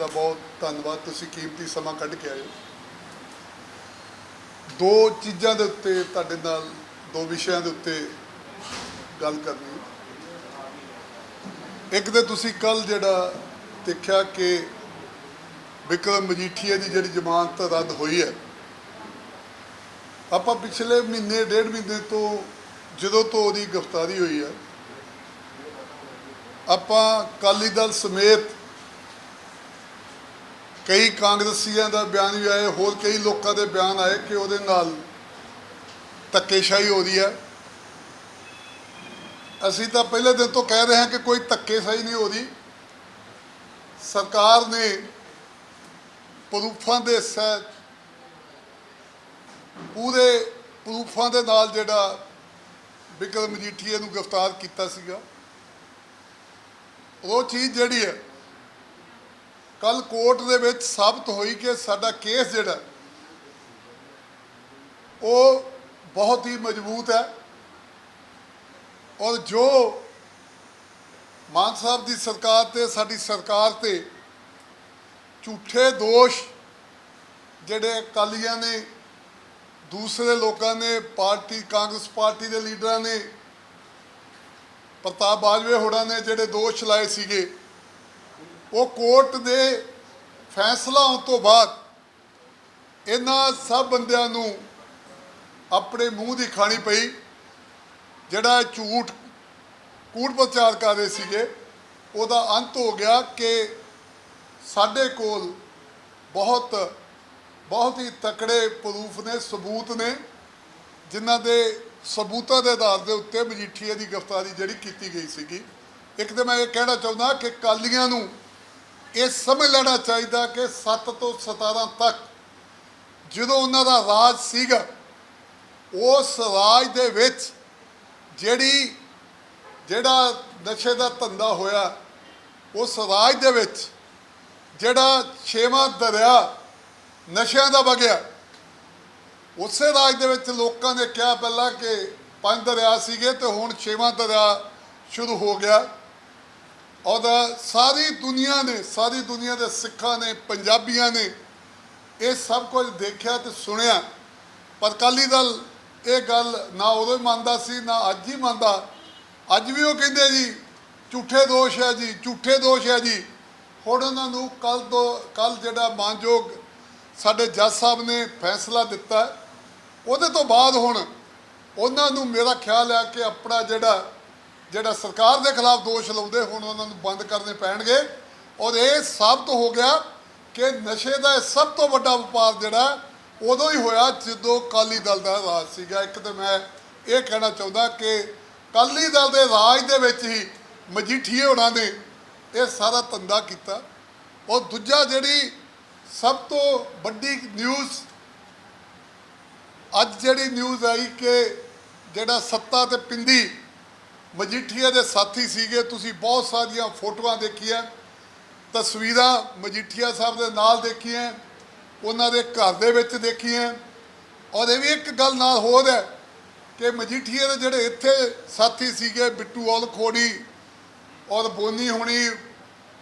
ਦਾ ਬਹੁਤ ਧੰਨਵਾਦ, ਤੁਸੀਂ ਕੀਮਤੀ ਸਮਾਂ ਕੱਢ ਕੇ ਆਏ ਹੋ। ਦੋ ਚੀਜ਼ਾਂ ਦੇ ਉੱਤੇ ਤੁਹਾਡੇ ਨਾਲ, ਦੋ ਵਿਸ਼ਿਆਂ ਦੇ ਉੱਤੇ ਗੱਲ ਕਰਨੀ ਇੱਕ ਤੇ ਤੁਸੀਂ ਕੱਲ ਜਿਹੜਾ ਦੇਖਿਆ ਕਿ ਵਿਕਰਮ ਮਜੀਠੀਆ ਦੀ ਜਿਹੜੀ ਜ਼ਮਾਨਤ ਰੱਦ ਹੋਈ ਹੈ, ਆਪਾਂ ਪਿਛਲੇ ਮਹੀਨੇ, ਡੇਢ ਮਹੀਨੇ ਤੋਂ ਜਦੋਂ ਤੋਂ ਉਹਦੀ ਗ੍ਰਿਫਤਾਰੀ ਹੋਈ ਹੈ, ਆਪਾਂ ਕਾਲੀ ਦਲ ਸਮੇਤ ਕਈ ਕਾਂਗਰਸੀਆਂ ਦਾ ਬਿਆਨ ਵੀ ਆਏ ਹੋਰ ਕਈ ਲੋਕਾਂ ਦੇ ਬਿਆਨ ਆਏ ਕਿ ਉਹਦੇ ਨਾਲ ਧੱਕੇਸ਼ਾਹੀ ਹੋ ਰਹੀ ਹੈ। ਅਸੀਂ ਤਾਂ ਪਹਿਲੇ ਦਿਨ ਤੋਂ ਕਹਿ ਰਹੇ ਹਾਂ ਕਿ ਕੋਈ ਧੱਕੇਸ਼ਾਹੀ ਨਹੀਂ ਹੋ ਰਹੀ। ਸਰਕਾਰ ਨੇ ਪ੍ਰੂਫਾਂ ਦੇ ਸਹਿਤ ਪੂਰੇ ਪ੍ਰੂਫਾਂ ਦੇ ਨਾਲ ਜਿਹੜਾ ਵਿਕਰਮ ਮਜੀਠੀਏ ਨੂੰ ਗ੍ਰਿਫਤਾਰ ਕੀਤਾ ਸੀਗਾ। ਉਹ ਚੀਜ਼ ਜਿਹੜੀ ਹੈ ਕੱਲ ਕੋਰਟ ਦੇ ਵਿੱਚ ਸਾਬਤ ਹੋਈ ਕਿ ਸਾਡਾ ਕੇਸ ਜਿਹੜਾ, ਉਹ ਬਹੁਤ ਹੀ ਮਜ਼ਬੂਤ ਹੈ ਔਰ ਜੋ ਮਾਨ ਸਾਹਿਬ ਦੀ ਸਰਕਾਰ ਤੇ, ਸਾਡੀ ਸਰਕਾਰ ਤੇ ਝੂਠੇ ਦੋਸ਼ ਜਿਹੜੇ ਅਕਾਲੀਆਂ ਨੇ, ਦੂਸਰੇ ਲੋਕਾਂ ਨੇ, ਪਾਰਟੀ, ਕਾਂਗਰਸ ਪਾਰਟੀ ਦੇ ਲੀਡਰਾਂ ਨੇ, ਪ੍ਰਤਾਪ ਬਾਜਵੇ ਹੋਰਾਂ ਨੇ ਜਿਹੜੇ ਦੋਸ਼ ਲਾਏ ਸੀਗੇ ਉਹ ਕੋਰਟ ਦੇ ਫੈਸਲਾ ਆਉਣ ਤੋਂ ਬਾਅਦ ਇਹਨਾਂ ਸਭ ਬੰਦਿਆਂ ਨੂੰ ਆਪਣੇ ਮੂੰਹ ਦੀ ਖਾਣੀ ਪਈ, ਜਿਹੜਾ ਇਹ ਝੂਠ ਕੂੜ ਪ੍ਰਚਾਰ ਕਰ ਰਹੇ ਸੀਗੇ, ਉਹਦਾ ਅੰਤ ਹੋ ਗਿਆ ਕਿ ਸਾਡੇ ਕੋਲ ਬਹੁਤ ਬਹੁਤ ਹੀ ਤਕੜੇ ਪ੍ਰੂਫ ਨੇ, ਸਬੂਤ ਨੇ, ਜਿਨ੍ਹਾਂ ਦੇ ਸਬੂਤਾਂ ਦੇ ਆਧਾਰ ਦੇ ਉੱਤੇ ਮਜੀਠੀਏ ਦੀ ਗ੍ਰਿਫਤਾਰੀ ਜਿਹੜੀ ਕੀਤੀ ਗਈ ਸੀਗੀ। ਇੱਕ ਤੇ ਮੈਂ ਇਹ ਕਹਿਣਾ ਚਾਹੁੰਦਾ ਕਿ ਕਾਲੀਆਂ ਨੂੰ ਇਹ ਸਮਝ ਲੈਣਾ ਚਾਹੀਦਾ ਕਿ 7 ਤੋਂ 17 ਤੱਕ ਜਦੋਂ ਉਹਨਾਂ ਦਾ ਰਾਜ ਸੀਗਾ, ਉਸ ਰਾਜ ਦੇ ਵਿੱਚ ਜਿਹੜੀ, ਜਿਹੜਾ ਨਸ਼ੇ ਦਾ ਧੰਦਾ ਹੋਇਆ, ਉਸ ਰਾਜ ਦੇ ਵਿੱਚ ਜਿਹੜਾ ਛੇਵਾਂ ਦਰਿਆ ਨਸ਼ਿਆਂ ਦਾ ਵਗਿਆ, ਉਸੇ ਰਾਜ ਦੇ ਵਿੱਚ ਲੋਕਾਂ ਨੇ ਕਿਹਾ ਪਹਿਲਾਂ ਕਿ ਪੰਜ ਦਰਿਆ ਸੀਗੇ ਤੇ ਹੁਣ ਛੇਵਾਂ ਦਰਿਆ ਸ਼ੁਰੂ ਹੋ ਗਿਆ। ਔਰ ਸਾਰੀ ਦੁਨੀਆ ਨੇ, ਸਾਰੀ ਦੁਨੀਆ ਦੇ ਸਿੱਖਾਂ ਨੇ, ਪੰਜਾਬੀਆਂ ਨੇ ਇਹ ਸਭ ਕੁਝ ਦੇਖਿਆ ਤੇ ਸੁਣਿਆ। ਪਰ ਅਕਾਲੀ ਦਲ ਇਹ ਗੱਲ ਨਾ ਉਦੋਂ ਹੀ ਮੰਨਦਾ ਸੀ, ਨਾ ਅੱਜ ਹੀ ਮੰਨਦਾ। ਅੱਜ ਵੀ ਉਹ ਕਹਿੰਦੇ ਜੀ, ਝੂਠੇ ਦੋਸ਼ ਹੈ ਜੀ, ਝੂਠੇ ਦੋਸ਼ ਹੈ ਜੀ। ਹੁਣ ਉਹਨਾਂ ਨੂੰ ਕੱਲ ਤੋਂ ਕੱਲ ਜਿਹੜਾ ਮਾਨਯੋਗ ਸਾਡੇ ਜੱਜ ਸਾਹਿਬ ਨੇ ਫੈਸਲਾ ਦਿੱਤਾ, ਉਹਦੇ ਤੋਂ ਬਾਅਦ ਹੁਣ ਉਹਨਾਂ ਨੂੰ ਮੇਰਾ ਖਿਆਲ ਹੈ ਕਿ ਆਪਣਾ ਜਿਹੜਾ ਜਿਹੜਾ ਸਰਕਾਰ ਦੇ ਖਿਲਾਫ ਦੋਸ਼ ਲਾਉਂਦੇ ਹੁਣ ਉਹਨਾਂ ਨੂੰ ਬੰਦ ਕਰਨੇ ਪੈਣਗੇ। ਔਰ ਇਹ ਸਾਬਤ ਹੋ ਗਿਆ ਕਿ ਨਸ਼ੇ ਦਾ ਇਹ ਸਭ ਤੋਂ ਵੱਡਾ ਵਪਾਰ ਜਿਹੜਾ ਉਦੋਂ ਹੀ ਹੋਇਆ ਜਦੋਂ ਕਾਲੀ ਦਲ ਦਾ ਰਾਜ ਸੀਗਾ। ਇੱਕ ਤੇ ਮੈਂ ਇਹ ਕਹਿਣਾ ਚਾਹੁੰਦਾ ਕਿ ਕਾਲੀ ਦਲ ਦੇ ਰਾਜ ਦੇ ਵਿੱਚ ਹੀ ਮਜੀਠੀਏ ਉਹਨਾਂ ਨੇ ਇਹ ਸਾਰਾ ਧੰਦਾ ਕੀਤਾ। ਔਰ ਦੂਜਾ ਜਿਹੜੀ ਸਭ ਤੋਂ ਵੱਡੀ ਨਿਊਜ਼ ਅੱਜ ਜਿਹੜੀ ਨਿਊਜ਼ ਆਈ ਕਿ ਜਿਹੜਾ ਸੱਤਾ ਤੇ ਪਿੰਦੀ ਮਜੀਠੀਆ ਦੇ ਸਾਥੀ ਸੀਗੇ, ਤੁਸੀਂ ਬਹੁਤ ਸਾਰੀਆਂ ਫੋਟੋਆਂ ਦੇਖੀਆਂ, ਤਸਵੀਰਾਂ ਮਜੀਠੀਆ ਸਾਹਿਬ ਦੇ ਨਾਲ ਦੇਖੀਆਂ, ਉਹਨਾਂ ਦੇ ਘਰ ਦੇ ਵਿੱਚ ਦੇਖੀਆਂ। ਔਰ ਇਹ ਵੀ ਇੱਕ ਗੱਲ ਨਾਲ ਹੋਰ ਹੈ ਕਿ ਮਜੀਠੀਆ ਦੇ ਜਿਹੜੇ ਇੱਥੇ ਸਾਥੀ ਸੀਗੇ, ਬਿੱਟੂ ਔਲ ਖੋੜੀ ਔਰ ਬੋਨੀ ਹੋਣੀ,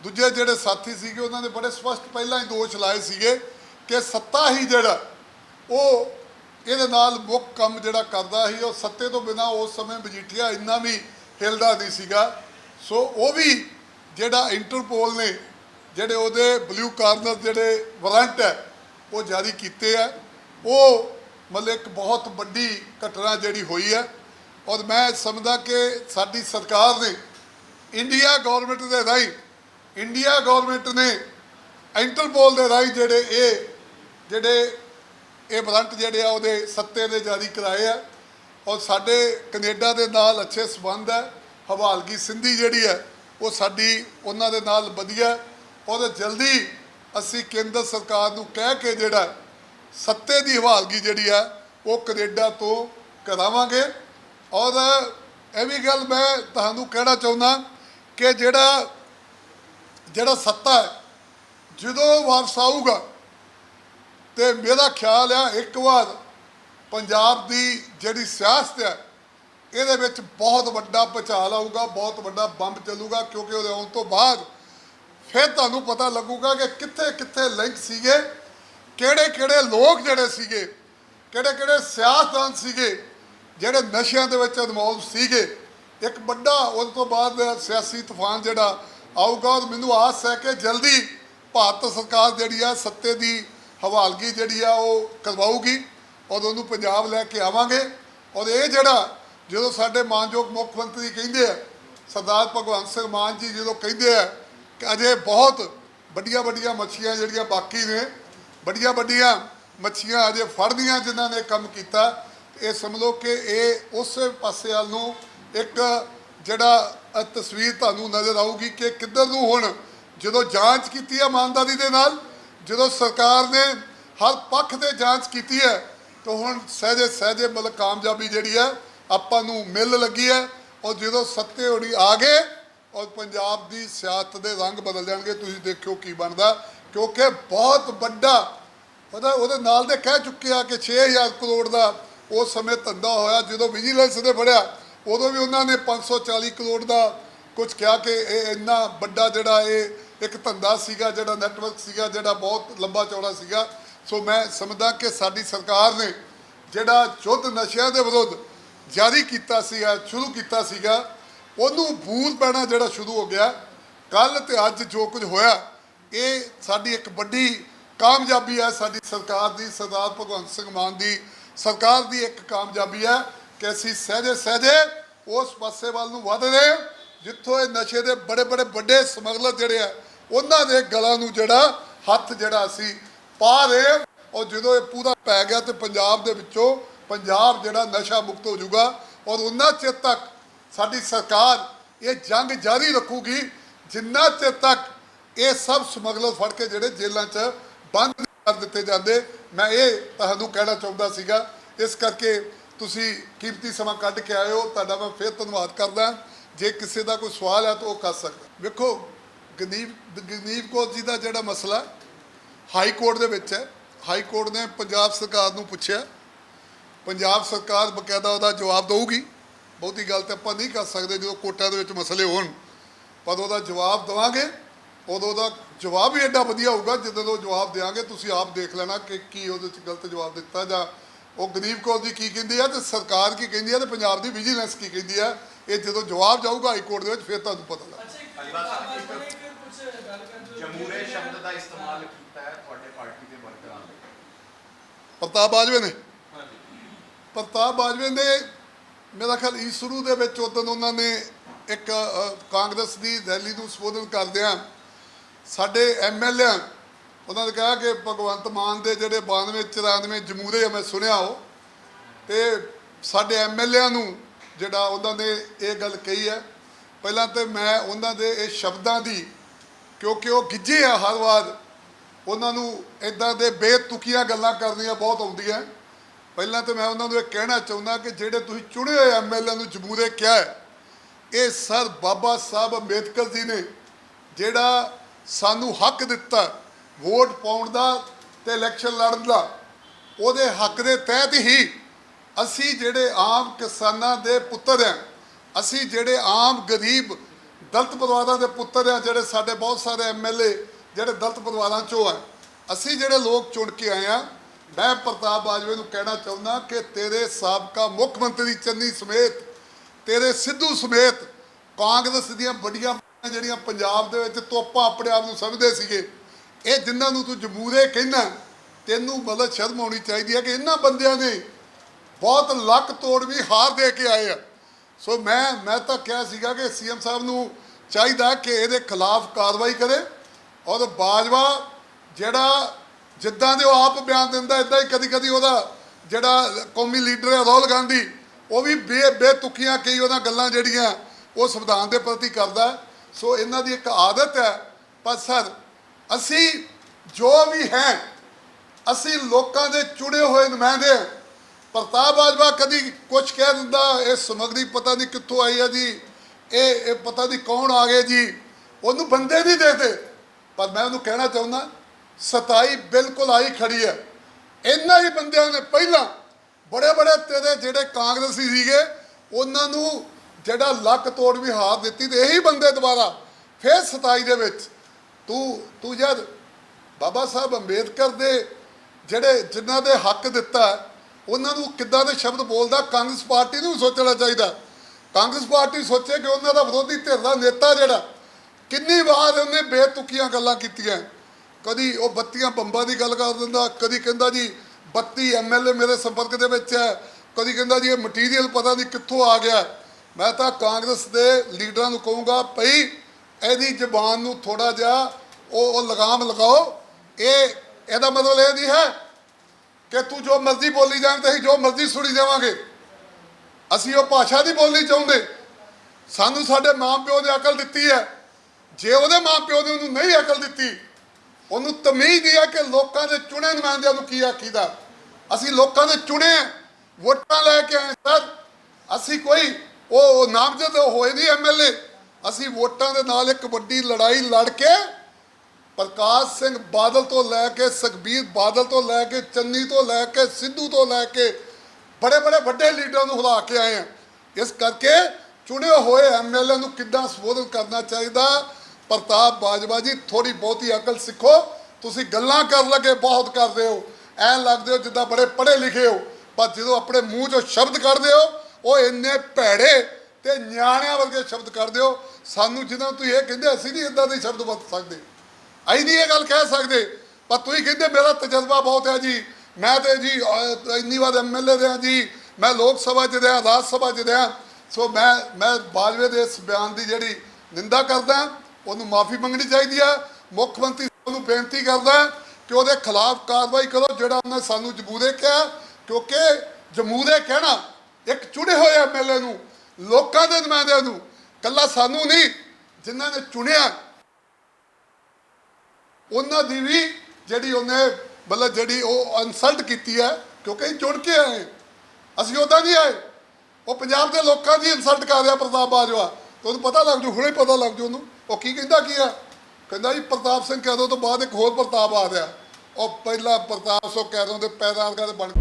ਦੂਜੇ ਜਿਹੜੇ ਸਾਥੀ ਸੀਗੇ, ਉਹਨਾਂ ਨੇ ਬੜੇ ਸਪਸ਼ਟ ਪਹਿਲਾਂ ਹੀ ਦੋਸ਼ ਲਾਏ ਸੀਗੇ ਕਿ ਸੱਤਾ ਹੀ ਜਿਹੜਾ, ਉਹ ਇਹਦੇ ਨਾਲ ਮੁੱਖ ਕੰਮ ਜਿਹੜਾ ਕਰਦਾ ਸੀ, ਉਹ ਸੱਤੇ ਤੋਂ ਬਿਨਾ ਉਸ ਸਮੇਂ ਮਜੀਠੀਆ ਇੰਨਾ ਵੀ ਹਿਲਦਾ ਨਹੀਂ ਸੀਗਾ। ਸੋ ਉਹ ਵੀ ਜਿਹੜਾ ਇੰਟਰਪੋਲ ਨੇ, ਜਿਹੜੇ ਉਹਦੇ ਬਲੂ ਕਾਰਨਰ ਜਿਹੜੇ ਵਾਰੰਟ ਹੈ, ਉਹ ਜਾਰੀ ਕੀਤੇ ਆ। ਉਹ ਮਤਲਬ ਇੱਕ ਬਹੁਤ ਵੱਡੀ ਘਟਨਾ ਜਿਹੜੀ ਹੋਈ ਹੈ। ਔਰ ਮੈਂ ਸਮਝਦਾ ਕਿ ਸਾਡੀ ਸਰਕਾਰ ਨੇ ਇੰਡੀਆ ਗਵਰਨਮੈਂਟ ਦੇ ਰਾਹੀਂ, ਇੰਡੀਆ ਗਵਰਨਮੈਂਟ ਨੇ ਇੰਟਰਪੋਲ ਦੇ ਰਾਹੀਂ ਜਿਹੜੇ ਇਹ ਜਿਹੜੇ ਇਹ ਵਾਰੰਟ ਜਿਹੜੇ ਆ, ਉਹਦੇ ਸੱਤੇ ਦੇ ਜਾਰੀ ਕਰਾਏ ਆ। ਔਰ ਸਾਡੇ ਕੈਨੇਡਾ ਦੇ ਨਾਲ ਅੱਛੇ ਸਬੰਧ ਹੈ। ਹਵਾਲਗੀ ਸਿੰਧੀ ਜਿਹੜੀ ਹੈ, ਉਹ ਸਾਡੀ, ਉਹਨਾਂ ਦੇ ਨਾਲ ਵਧੀਆ ਔਰ ਜਲਦੀ ਅਸੀਂ ਕੇਂਦਰ ਸਰਕਾਰ ਨੂੰ ਕਹਿ ਕੇ ਜਿਹੜਾ ਸੱਤੇ ਦੀ ਹਵਾਲਗੀ ਜਿਹੜੀ ਆ ਉਹ ਕੈਨੇਡਾ ਤੋਂ ਕਰਾਵਾਂਗੇ। ਔਰ ਇਹ ਵੀ ਗੱਲ ਮੈਂ ਤੁਹਾਨੂੰ ਕਹਿਣਾ ਚਾਹੁੰਦਾ ਕਿ ਜਿਹੜਾ ਜਿਹੜਾ ਸੱਤਾ ਹੈ, ਜਦੋਂ ਵਾਪਸ ਆਊਗਾ, ਤੇ ਮੇਰਾ ਖਿਆਲ ਆ ਇੱਕ ਵਾਰ ਪੰਜਾਬ ਦੀ ਜਿਹੜੀ ਸਿਆਸਤ ਹੈ, ਇਹਦੇ ਵਿੱਚ ਬਹੁਤ ਵੱਡਾ ਭਚਾਲ ਆਊਗਾ, ਬਹੁਤ ਵੱਡਾ ਬੰਬ ਚੱਲੂਗਾ, ਕਿਉਂਕਿ ਉਹਦੇ ਆਉਣ ਤੋਂ ਬਾਅਦ ਫਿਰ ਤੁਹਾਨੂੰ ਪਤਾ ਲੱਗੂਗਾ ਕਿ ਕਿੱਥੇ ਕਿੱਥੇ ਲਿੰਕ ਸੀਗੇ ਕਿਹੜੇ ਕਿਹੜੇ ਲੋਕ ਜਿਹੜੇ ਸੀਗੇ ਕਿਹੜੇ ਕਿਹੜੇ ਸਿਆਸਤਦਾਨ ਸੀਗੇ, ਜਿਹੜੇ ਨਸ਼ਿਆਂ ਦੇ ਵਿੱਚ ਇਨਵੋਲਵ ਸੀਗੇ। ਇੱਕ ਵੱਡਾ ਉਸ ਤੋਂ ਬਾਅਦ ਸਿਆਸੀ ਤੂਫਾਨ ਜਿਹੜਾ ਆਊਗਾ, ਔਰ ਮੈਨੂੰ ਆਸ ਹੈ ਕਿ ਜਲਦੀ ਭਾਰਤ ਸਰਕਾਰ ਜਿਹੜੀ ਆ, ਸੱਤੇ ਦੀ ਹਵਾਲਗੀ ਜਿਹੜੀ ਆ, ਉਹ ਕਰਵਾਊਗੀ। ਔਰ ਉਹਨੂੰ ਪੰਜਾਬ ਲੈ ਕੇ ਆਵਾਂਗੇ। ਔਰ ਇਹ ਜਿਹੜਾ ਜਦੋਂ ਸਾਡੇ ਮਾਨਯੋਗ ਮੁੱਖ ਮੰਤਰੀ ਕਹਿੰਦੇ ਆ, ਸਰਦਾਰ ਭਗਵੰਤ ਸਿੰਘ ਮਾਨ ਜੀ ਜਦੋਂ ਕਹਿੰਦੇ ਆ ਕਿ ਅਜੇ ਬਹੁਤ ਵੱਡੀਆਂ ਵੱਡੀਆਂ ਮੱਛੀਆਂ ਜਿਹੜੀਆਂ ਬਾਕੀ ਨੇ, ਵੱਡੀਆਂ ਵੱਡੀਆਂ ਮੱਛੀਆਂ ਅਜੇ ਫੜਨੀਆਂ ਜਿਨ੍ਹਾਂ ਨੇ ਕੰਮ ਕੀਤਾ, ਇਹ ਸਮਝ ਲਓ ਕਿ ਇਹ ਉਸੇ ਪਾਸੇ ਵੱਲ ਨੂੰ ਇੱਕ ਜਿਹੜਾ ਤਸਵੀਰ ਤੁਹਾਨੂੰ ਨਜ਼ਰ ਆਊਗੀ ਕਿ ਕਿੱਧਰ ਨੂੰ ਹੁਣ ਜਦੋਂ ਜਾਂਚ ਕੀਤੀ ਹੈ ਇਮਾਨਦਾਰੀ ਦੇ ਨਾਲ, ਜਦੋਂ ਸਰਕਾਰ ਨੇ ਹਰ ਪੱਖ ਤੇ ਜਾਂਚ ਕੀਤੀ ਹੈ ਤਾਂ ਹੁਣ ਸਹਿਜੇ ਸਹਿਜੇ ਮਤਲਬ ਕਾਮਯਾਬੀ ਜਿਹੜੀ ਹੈ ਆਪਾਂ ਨੂੰ ਮਿਲ ਲੱਗੀ ਹੈ ਔਰ ਜਦੋਂ ਸੱਤੇ ਹੋਣੀ ਆ ਗਏ, ਔਰ ਪੰਜਾਬ ਦੀ ਸਿਆਸਤ ਦੇ ਰੰਗ ਬਦਲ ਜਾਣਗੇ, ਤੁਸੀਂ ਦੇਖਿਓ ਕੀ ਬਣਦਾ। ਕਿਉਂਕਿ ਬਹੁਤ ਵੱਡਾ ਉਹਦਾ ਉਹਦੇ ਨਾਲ ਦੇ ਕਹਿ ਚੁੱਕੇ ਆ ਕਿ 6000 ਕਰੋੜ ਦਾ ਉਸ ਸਮੇਂ ਧੰਦਾ ਹੋਇਆ, ਜਦੋਂ ਵਿਜੀਲੈਂਸ ਨੇ ਫੜਿਆ, ਉਦੋਂ ਵੀ ਉਹਨਾਂ ਨੇ 540 ਕਰੋੜ ਦਾ ਕੁਝ ਕਿਹਾ ਕਿ ਇਹ ਇੰਨਾ ਵੱਡਾ ਜਿਹੜਾ ਇਹ ਇੱਕ ਧੰਦਾ ਸੀਗਾ, ਜਿਹੜਾ ਨੈਟਵਰਕ ਸੀਗਾ, ਜਿਹੜਾ ਬਹੁਤ ਲੰਬਾ ਚੌੜਾ ਸੀਗਾ। ਸੋ ਮੈਂ ਸਮਝਦਾ ਕਿ ਸਾਡੀ ਸਰਕਾਰ ਨੇ ਜਿਹੜਾ ਯੁੱਧ ਨਸ਼ਿਆਂ ਦੇ ਵਿਰੁੱਧ ਜਾਰੀ ਕੀਤਾ ਸੀਗਾ, ਸ਼ੁਰੂ ਕੀਤਾ ਸੀਗਾ, ਉਹਨੂੰ ਬੂਲ ਪੈਣਾ ਜਿਹੜਾ ਸ਼ੁਰੂ ਹੋ ਗਿਆ। ਕੱਲ ਤੇ ਅੱਜ ਜੋ ਕੁਝ ਹੋਇਆ, ਇਹ ਸਾਡੀ ਇੱਕ ਵੱਡੀ ਕਾਮਯਾਬੀ ਹੈ। ਸਾਡੀ ਸਰਕਾਰ ਦੀ, ਸਰਦਾਰ ਭਗਵੰਤ ਸਿੰਘ ਮਾਨ ਦੀ ਸਰਕਾਰ ਦੀ ਇੱਕ ਕਾਮਯਾਬੀ ਹੈ ਕਿ ਅਸੀਂ ਸਹਿਜੇ ਸਹਿਜੇ ਉਸ ਪਾਸੇ ਵੱਲ ਨੂੰ ਵਧ ਰਹੇ ਜਿੱਥੋਂ ਇਹ ਨਸ਼ੇ ਦੇ ਬੜੇ ਬੜੇ ਵੱਡੇ ਸਮਗਲਰ ਜਿਹੜੇ ਆ, ਉਹਨਾਂ ਦੇ ਗਲਾਂ ਨੂੰ ਜਿਹੜਾ ਹੱਥ ਜਿਹੜਾ ਅਸੀਂ ਪਾ ਰਹੇ ਔਰ ਜਦੋਂ ਇਹ ਪੂਰਾ ਪੈ ਗਿਆ ਤੇ ਪੰਜਾਬ ਦੇ ਵਿੱਚੋਂ, ਪੰਜਾਬ ਜਿਹੜਾ ਨਸ਼ਾ ਮੁਕਤ ਹੋ ਜਾਊਗਾ, ਔਰ ਉਹਨਾਂ ਚਿਰ ਤੱਕ ਸਾਡੀ ਸਰਕਾਰ ਇਹ ਜੰਗ ਜਾਰੀ ਰੱਖੂਗੀ, ਜਿੰਨਾ ਚਿਰ ਤੱਕ ਇਹ ਸਭ ਸਮਗਲਰ ਫੜ ਕੇ ਜਿਹੜੇ ਜੇਲ੍ਹਾਂ 'ਚ ਬੰਦ ਨਹੀਂ ਕਰ ਦਿੱਤੇ ਜਾਂਦੇ, ਮੈਂ ਇਹ ਤੁਹਾਨੂੰ ਕਹਿਣਾ ਚਾਹੁੰਦਾ ਸੀਗਾ। ਇਸ ਕਰਕੇ ਤੁਸੀਂ ਕੀਮਤੀ ਸਮਾਂ ਕੱਢ ਕੇ ਆਏ ਹੋ ਤੁਹਾਡਾ ਮੈਂ ਫਿਰ ਧੰਨਵਾਦ ਕਰਦਾ। ਜੇ ਕਿਸੇ ਦਾ ਕੋਈ ਸਵਾਲ ਹੈ ਤਾਂ ਉਹ ਕਰ ਸਕਦਾ। ਵੇਖੋ, ਗਨੀਵ ਗਨੀਵ ਕੌਰ ਜੀ ਦਾ ਜਿਹੜਾ ਮਸਲਾ ਹਾਈ ਕੋਰਟ ਦੇ ਵਿੱਚ ਹੈ। ਹਾਈ ਕੋਰਟ ਨੇ ਪੰਜਾਬ ਸਰਕਾਰ ਨੂੰ ਪੁੱਛਿਆ। ਪੰਜਾਬ ਸਰਕਾਰ ਬਕਾਇਦਾ ਉਹਦਾ ਜਵਾਬ ਦੇਊਗੀ। ਬਹੁਤੀ ਗੱਲ ਤੇ ਆਪਾਂ ਨਹੀਂ ਕਰ ਸਕਦੇ ਜਦੋਂ ਕੋਰਟਾਂ ਦੇ ਵਿੱਚ ਮਸਲੇ ਹੋਣ। ਪਰ ਉਹਦਾ ਜਵਾਬ ਦਵਾਂਗੇ। ਉਦੋਂ ਦਾ ਜਵਾਬ ਵੀ ਐਡਾ ਵਧੀਆ ਹੋਊਗਾ। ਜਦੋਂ ਉਹ ਜਵਾਬ ਦੇਾਂਗੇ ਤੁਸੀਂ ਆਪ ਦੇਖ ਲੈਣਾ ਕਿ ਕੀ ਉਹਦੇ ਚ ਗਲਤ ਜਵਾਬ ਦਿੱਤਾ ਜਾਂ ਉਹ ਗਰੀਬ ਕੌਰ ਦੀ ਕੀ ਕਹਿੰਦੀ ਆ ਤੇ ਸਰਕਾਰ ਕੀ ਕਹਿੰਦੀ ਆ ਤੇ ਪੰਜਾਬ ਦੀ ਵਿਜੀਲੈਂਸ ਕੀ ਕਹਿੰਦੀ ਆ। ਇਹ ਜਦੋਂ ਜਵਾਬ ਜਾਊਗਾ ਹਾਈ ਕੋਰਟ ਦੇ ਵਿੱਚ, ਫਿਰ ਤੁਹਾਨੂੰ ਪਤਾ ਲੱਗ। ਸ਼ਬਦ ਦਾ ਇਸਤੇਮਾਲ ਕੀਤਾ ਹੈ ਤੁਹਾਡੇ ਪਾਰਟੀ ਦੇ ਵਰਕਰਾਂ ਨੇ। ਪ੍ਰਤਾਪ ਬਾਜਵੇ ਨੇ। ਪ੍ਰਤਾਪ ਬਾਜਵੇ ਨੇ ਮੇਰਾ ਖਿਆਲ ਈਸਰੂ ਦੇ ਵਿੱਚ ਉਦੋਂ ਉਹਨਾਂ ਨੇ ਇੱਕ ਕਾਂਗਰਸ ਦੀ ਰੈਲੀ ਨੂੰ ਸੰਬੋਧਨ ਕਰਦਿਆਂ ਸਾਡੇ ਐਮਐਲਏ ਉਹਨਾਂ ਨੇ ਕਿਹਾ ਕਿ ਭਗਵੰਤ ਮਾਨ ਦੇ ਜਿਹੜੇ 92 94 ਜਮੂਰੇ ਆ ਮੈਂ ਸੁਣਿਆ ਉਹ। ਤੇ ਸਾਡੇ ਐਮਐਲਏ ਨੂੰ ਜਿਹੜਾ ਉਹਨਾਂ ਨੇ ਇਹ ਗੱਲ ਕਹੀ ਹੈ ਪਹਿਲਾਂ ਤੇ ਮੈਂ ਉਹਨਾਂ ਦੇ ਇਹ ਸ਼ਬਦਾਂ ਦੀ ਕਿਉਂਕਿ ਉਹ ਗਿੱਜੇ ਆ ਹਰ ਵਾਰ। ਉਹਨਾਂ ਨੂੰ ਇਦਾਂ ਦੇ ਬੇਤੁਕੀਆਂ ਗੱਲਾਂ ਕਰਨੀਆਂ ਬਹੁਤ ਆਉਂਦੀਆਂ। ਪਹਿਲਾਂ ਤਾਂ ਮੈਂ ਉਹਨਾਂ ਨੂੰ ਇਹ ਕਹਿਣਾ ਚਾਹੁੰਦਾ ਕਿ ਜਿਹੜੇ ਤੁਸੀਂ ਚੁਣੇ ਹੋਏ ਐਮਐਲਏ ਨੂੰ ਜਮੂਰੇ ਕਿਹਾ ਇਹ ਸਰ ਬਾਬਾ ਸਾਹਿਬ ਅੰਬੇਦਕਰ ਜੀ ਨੇ, ਜਿਹੜਾ ਸਾਨੂੰ ਹੱਕ ਦਿੱਤਾ ਵੋਟ ਪਾਉਣ ਦਾ ਤੇ ਇਲੈਕਸ਼ਨ ਲੜਨ ਦਾ, ਉਹਦੇ ਹੱਕ ਦੇ ਤਹਿਤ ਹੀ ਅਸੀਂ ਜਿਹੜੇ ਆਮ ਕਿਸਾਨਾਂ ਦੇ ਪੁੱਤਰ ਆ ਅਸੀਂ ਜਿਹੜੇ ਆਮ ਗਰੀਬ ਦਲਤ ਪਰਿਵਾਰਾਂ ਦੇ ਪੁੱਤਰ ਆ ਜਿਹੜੇ ਸਾਡੇ ਬਹੁਤ ਸਾਰੇ ਐਮਐਲਏ ਜਿਹੜੇ ਦਲਤ ਪਰਿਵਾਰਾਂ ਚੋਂ ਆ। ਅਸੀਂ ਜਿਹੜੇ ਲੋਕ ਚੁਣ ਕੇ ਆਏ ਆ, ਮੈਂ ਪ੍ਰਤਾਪ ਬਾਜਵੇ ਨੂੰ ਕਹਿਣਾ ਚਾਹੁੰਦਾ ਕਿ ਤੇਰੇ ਸਾਬਕਾ ਮੁੱਖ ਮੰਤਰੀ ਚੰਨੀ ਸਮੇਤ, ਤੇਰੇ ਸਿੱਧੂ ਸਮੇਤ ਕਾਂਗਰਸ ਦੀਆਂ ਵੱਡੀਆਂ ਜਿਹੜੀਆਂ ਪੰਜਾਬ ਦੇ ਵਿੱਚ ਤੋਪਾਂ ਆਪਣੇ ਆਪ ਨੂੰ ਸਮਝਦੇ ਸੀਗੇ, ਇਹ ਜਿਨ੍ਹਾਂ ਨੂੰ ਤੂੰ ਜਮੂਰੇ ਕਹਿੰਦਾ, ਤੈਨੂੰ ਮਤਲਬ ਸ਼ਰਮ ਆਉਣੀ ਚਾਹੀਦੀ ਹੈ ਕਿ ਇਹਨਾਂ ਬੰਦਿਆਂ ਨੇ ਬਹੁਤ ਲੱਕ ਤੋੜ ਵੀ ਹਾਰ ਦੇ ਕੇ ਆਏ ਆ। ਸੋ ਮੈਂ ਮੈਂ ਤਾਂ ਕਿਹਾ ਸੀਗਾ ਕਿ ਸੀਐਮ ਸਾਹਿਬ ਨੂੰ ਚਾਹੀਦਾ ਕਿ ਇਹਦੇ ਖਿਲਾਫ ਕਾਰਵਾਈ ਕਰੇ ਔਰ ਬਾਜਵਾ ਜਿਹੜਾ ਜਿੱਦਾਂ ਦੇ ਉਹ ਆਪ ਬਿਆਨ ਦਿੰਦਾ ਇਦਾਂ ਹੀ ਕਦੀ ਕਦੀ ਉਹਦਾ ਜਿਹੜਾ ਕੌਮੀ ਲੀਡਰ ਹੈ ਰਾਹੁਲ ਗਾਂਧੀ, ਉਹ ਵੀ ਬੇ ਬੇਤੁਕੀਆਂ ਕਈ ਉਹਨਾਂ ਗੱਲਾਂ ਜਿਹੜੀਆਂ ਉਹ ਸੰਵਿਧਾਨ ਦੇ ਪ੍ਰਤੀ ਕਰਦਾ। ਸੋ ਇਹਨਾਂ ਦੀ ਇੱਕ ਆਦਤ ਹੈ। ਪਰ ਸਰ, ਅਸੀਂ ਜੋ ਵੀ ਹੈ, ਅਸੀਂ ਲੋਕਾਂ ਦੇ ਚੁਣੇ ਹੋਏ ਨੁਮਾਇੰਦੇ ਹਾਂ। ਪ੍ਰਤਾਪ ਬਾਜਵਾ ਕਦੀ ਕੁਝ ਕਹਿ ਦਿੰਦਾ, ਇਹ ਸਮਗਰੀ ਪਤਾ ਨਹੀਂ ਕਿੱਥੋਂ ਆਈ ਹੈ ਜੀ, ਇਹ ਇਹ ਪਤਾ ਨਹੀਂ ਕੌਣ ਆ ਗਏ ਜੀ। ਉਹਨੂੰ ਬੰਦੇ ਨਹੀਂ ਦੇਦੇ ਪਰ ਮੈਂ ਉਹਨੂੰ ਕਹਿਣਾ ਚਾਹੁੰਦਾ, ਸਤਾਈ ਬਿਲਕੁਲ ਆਈ ਖੜੀ ਹੈ ਇਹਨਾਂ ਹੀ ਬੰਦਿਆਂ ਨੇ ਪਹਿਲਾਂ ਬੜੇ ਬੜੇ ਤੇਰੇ ਜਿਹੜੇ ਕਾਂਗਰਸੀ ਸੀਗੇ, ਉਹਨਾਂ ਨੂੰ ਜਿਹੜਾ ਲੱਕ ਤੋੜ ਵੀ ਹਾਰ ਦਿੱਤੀ ਤੇ ਇਹੀ ਬੰਦੇ ਦੁਬਾਰਾ, ਫਿਰ 27 ਦੇ ਵਿੱਚ। ਤੂੰ ਤੂੰ ਜਦ ਬਾਬਾ ਸਾਹਿਬ ਅੰਬੇਦਕਰ ਦੇ ਜਿਹੜੇ ਜਿਨ੍ਹਾਂ ਦੇ ਹੱਕ ਦਿੱਤਾ ਉਹਨਾਂ ਨੂੰ ਕਿੱਦਾਂ ਦੇ ਸ਼ਬਦ ਬੋਲਦਾ, ਕਾਂਗਰਸ ਪਾਰਟੀ ਨੂੰ ਵੀ ਸੋਚਣਾ ਚਾਹੀਦਾ। ਕਾਂਗਰਸ ਪਾਰਟੀ ਸੋਚੇ ਕਿ ਉਹਨਾਂ ਦਾ ਵਿਰੋਧੀ ਧਿਰ ਦਾ ਨੇਤਾ ਜਿਹੜਾ, ਕਿੰਨੀ ਵਾਰ ਉਹਨੇ ਬੇਤੁਕੀਆਂ ਗੱਲਾਂ ਕੀਤੀਆਂ। ਕਦੀ ਉਹ ਬੱਤੀਆਂ ਬੰਬਾਂ ਦੀ ਗੱਲ ਕਰ ਦਿੰਦਾ, ਕਦੀ ਕਹਿੰਦਾ ਜੀ 32 ਐਮਐਲਏ ਮੇਰੇ ਸੰਪਰਕ ਦੇ ਵਿੱਚ ਹੈ। ਕਦੀ ਕਹਿੰਦਾ ਜੀ, ਇਹ ਮਟੀਰੀਅਲ ਪਤਾ ਨਹੀਂ ਕਿੱਥੋਂ ਆ ਗਿਆ। ਮੈਂ ਤਾਂ ਕਾਂਗਰਸ ਦੇ ਲੀਡਰਾਂ ਨੂੰ ਕਹੂੰਗਾ, ਭਈ ਇਹਦੀ ਜ਼ਬਾਨ ਨੂੰ ਥੋੜਾ ਜਿਹਾ ਉਹ ਉਹ ਲਗਾਮ ਲਗਾਓ। ਇਹ, ਇਹਦਾ ਮਤਲਬ ਇਹ ਨਹੀਂ ਹੈ ਕਿ ਤੂੰ ਜੋ ਮਰਜ਼ੀ ਬੋਲੀ ਜਾਵੇਂ ਤੇ ਅਸੀਂ ਜੋ ਮਰਜ਼ੀ ਸੁਣੀ ਜਾਵਾਂਗੇ ਅਸੀਂ ਉਹ ਭਾਸ਼ਾ ਨਹੀਂ ਬੋਲਣੀ ਚਾਹੁੰਦੇ। ਸਾਨੂੰ ਸਾਡੇ ਮਾਂ-ਪਿਓ ਨੇ ਅਕਲ ਦਿੱਤੀ ਹੈ। ਜੇ ਉਹਦੇ ਮਾਂ-ਪਿਓ ਨੇ ਉਹਨੂੰ ਨਹੀਂ ਅਕਲ ਦਿੱਤੀ, ਉਹਨੂੰ ਤਮੀਜ਼ ਨਹੀਂ ਹੈ ਕਿ ਲੋਕਾਂ ਦੇ ਚੁਣੇ ਨੁਮਾਇੰਦਿਆਂ ਨੂੰ ਕੀ ਆਖੀਦਾ। ਅਸੀਂ ਲੋਕਾਂ ਦੇ ਚੁਣੇ ਵੋਟਾਂ ਲੈ ਕੇ ਆਏ ਸਰ। ਅਸੀਂ ਕੋਈ ਉਹ ਨਾਮਜ਼ਦ ਹੋਏ ਨਹੀਂ ਐਮਐਲਏ ਅਸੀਂ ਵੋਟਾਂ ਦੇ ਨਾਲ ਇੱਕ ਵੱਡੀ ਲੜਾਈ ਲੜ ਕੇ ਪ੍ਰਕਾਸ਼ ਸਿੰਘ ਬਾਦਲ ਤੋਂ ਲੈ ਕੇ ਸੁਖਬੀਰ ਬਾਦਲ ਤੋਂ ਲੈ ਕੇ ਚੰਨੀ ਤੋਂ ਲੈ ਕੇ ਸਿੱਧੂ ਤੋਂ ਲੈ ਕੇ ਬੜੇ ਬੜੇ ਵੱਡੇ ਲੀਡਰਾਂ ਨੂੰ ਹਰਾ ਕੇ ਆਏ ਆ। ਇਸ ਕਰਕੇ ਚੁਣੇ ਹੋਏ ਐਮਐਲਏ ਨੂੰ ਕਿੱਦਾਂ ਸੰਬੋਧਨ ਕਰਨਾ ਚਾਹੀਦਾ? ਪ੍ਰਤਾਪ ਬਾਜਵਾ ਜੀ ਥੋੜੀ ਬਹੁਤੀ ਅਕਲ ਸਿੱਖੋ। ਤੁਸੀਂ ਗੱਲਾਂ ਕਰਨ ਲੱਗੇ ਬਹੁਤ ਕਰਦੇ ਹੋ। ਐਂ ਲੱਗਦੇ ਹੋ ਜਿੱਦਾਂ ਬੜੇ ਪੜ੍ਹੇ ਲਿਖੇ ਹੋ। ਪਰ ਜਦੋਂ ਆਪਣੇ ਮੂੰਹ ਚੋਂ ਸ਼ਬਦ ਕੱਢਦੇ ਹੋ, ਉਹ ਇੰਨੇ ਭੈੜੇ ਤੇ ਨਿਆਣਿਆਂ ਵਰਗੇ ਸ਼ਬਦ ਕੱਢਦੇ ਹੋ। ਸਾਨੂੰ ਜਿਹਨਾਂ ਤੁਸੀਂ ਇਹ ਕਹਿੰਦੇ ਅਸੀਂ ਨਹੀਂ ਇਦਾਂ ਦੇ ਸ਼ਬਦ ਵਰਤ ਸਕਦੇ। ਅਸੀਂ ਨਹੀਂ ਇਹ ਗੱਲ ਕਹਿ ਸਕਦੇ, ਪਰ ਤੁਸੀਂ ਕਹਿੰਦੇ ਮੇਰਾ ਤਜਰਬਾ ਬਹੁਤ ਹੈ ਜੀ। ਮੈਂ ਤੇ ਜੀ ਇੰਨੀ ਵਾਰ ਐਮਐਲਏ ਰਿਹਾ ਜੀ, ਮੈਂ ਲੋਕ ਸਭਾ ਚ ਰਿਹਾ, ਰਾਜ ਸਭਾ ਚ ਰਿਹਾ। ਸੋ ਮੈਂ ਮੈਂ ਬਾਜਵੇ ਦੇ ਇਸ ਬਿਆਨ ਦੀ ਜਿਹੜੀ ਨਿੰਦਾ ਕਰਦਾ, ਉਹਨੂੰ ਮਾਫੀ ਮੰਗਣੀ ਚਾਹੀਦੀ ਹੈ ਮੁੱਖ ਮੰਤਰੀ ਸਾਹਿਬ ਨੂੰ ਬੇਨਤੀ ਕਰਦਾ ਕਿ ਉਹਦੇ ਖਿਲਾਫ ਕਾਰਵਾਈ ਕਰੋ, ਜਿਹੜਾ ਉਹਨੇ ਸਾਨੂੰ ਜਮੂਰੇ ਕਿਹਾ, ਕਿਉਂਕਿ ਜਮੂਰੇ ਕਹਿਣਾ ਇੱਕ ਚੁਣੇ ਹੋਏ ਐਮਐਲਏ ਨੂੰ, ਲੋਕਾਂ ਦੇ ਨੁਮਾਇੰਦਿਆਂ ਨੂੰ, ਕੱਲਾ ਸਾਨੂੰ ਨਹੀਂ, ਜਿਨ੍ਹਾਂ ਨੇ ਚੁਣਿਆ ਉਹਨਾਂ ਦੀ ਵੀ ਜਿਹੜੀ ਉਹਨੇ, ਮਤਲਬ ਜਿਹੜੀ ਉਹ ਇਨਸਲਟ ਕੀਤੀ ਹੈ, ਕਿਉਂਕਿ ਅਸੀਂ ਚੁਣ ਕੇ ਆਏ ਅਸੀਂ ਉਹਦਾ ਨਹੀਂ ਆਏ। ਉਹ ਪੰਜਾਬ ਦੇ ਲੋਕਾਂ ਦੀ ਇਨਸਲਟ ਕਰ ਰਿਹਾ ਪ੍ਰਤਾਪ ਬਾਜਵਾ। ਤੇ ਉਹਨੂੰ ਪਤਾ ਲੱਗ ਜੂ, ਹੁਣੇ ਪਤਾ ਲੱਗ ਜੂ ਉਹਨੂੰ। ਉਹ ਕੀ ਕਹਿੰਦਾ, ਕੀ ਆ? ਕਹਿੰਦਾ ਜੀ, ਪ੍ਰਤਾਪ ਸਿੰਘ ਕੈਦੋਂ ਤੋਂ ਬਾਅਦ ਇੱਕ ਹੋਰ ਪ੍ਰਤਾਪ ਆ ਰਿਹਾ। ਉਹ ਪਹਿਲਾ ਪ੍ਰਤਾਪ ਸੋ ਕੈਦੋਂ ਦੇ ਪੈਦਾਰ ਕਰਦੇ ਬਣ